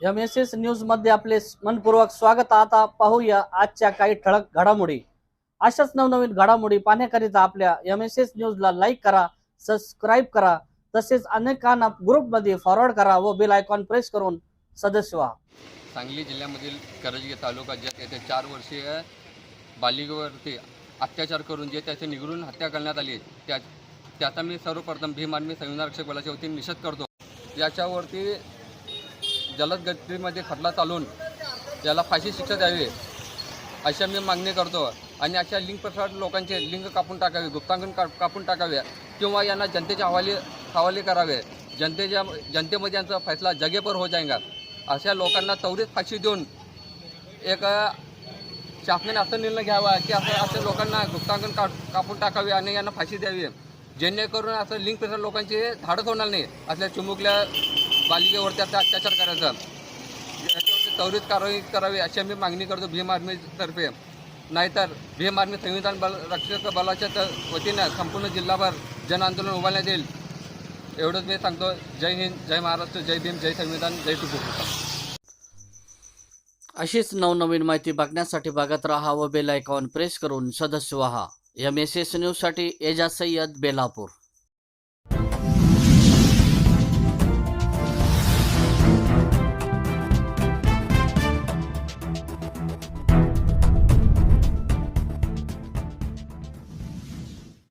M S S न्यूजमध्ये आपले मनपूर्वक स्वागत. आता पाहूया आजच्या काही ठळक घडामोडी. अशाच नवनवीन घडामोडी पाहण्याकरिता आपल्या एम एस एस न्यूजला लाईक करा सबस्क्राईब करा तसेच अनेकांना ग्रुपमध्ये फॉरवर्ड करा व बेल आयकॉन प्रेस करून सदस्य व्हा. सांगली जिल्ह्यामधील करजगे तालुका ज्यात येथे चार वर्षीय बालिकेवरती अत्याचार करून जे त्याचे निगडून हत्या करण्यात आली त्या त्याचा मी सर्वप्रथम भीमान मी संविधान रक्षक बलाच्या वतीने निषेध करतो. याच्यावरती जलद गतीमध्ये खटला चालून याला फाशी शिक्षा द्यावी अशा मी मागणी करतो. आणि अशा लिंग प्रसार लोकांचे लिंग कापून टाकावे गुप्तांकन का कापून टाकावे किंवा यांना जनतेच्या हवाली हवाले करावे. जनतेच्या जनतेमध्ये यांचा फैसला जगेपर हो जाएगा अशा लोकांना त्वरित फाशी देऊन एक शासनाने असा निर्णय घ्यावा की असं अशा लोकांना गुप्तांकन का कापून टाकावे आणि यांना फाशी द्यावी. जेणेकरून असं लिंग प्रसार लोकांचे धाडस होणार नाही असल्या चिमुकल्या बालिकेवरती आता अत्याचार करायचा. याच्यावरती त्वरित कारवाई करावी अशी आम्ही मागणी करतो भीम आर्मीतर्फे नाहीतर भीम आर्मी संविधान बल रक्षक बलाच्या तर वतीनं संपूर्ण जिल्हाभर जन आंदोलन उभारण्यात येईल. एवढंच मी सांगतो. जय हिंद जय महाराष्ट्र जय भीम जय संविधान जय टुकू अशीच नवनवीन माहिती बघण्यासाठी बघत राहा व बेल आयकॉन प्रेस करून सदस्य व्हा. एम एस एस न्यूजसाठी एजाज सय्यद बेलापूर.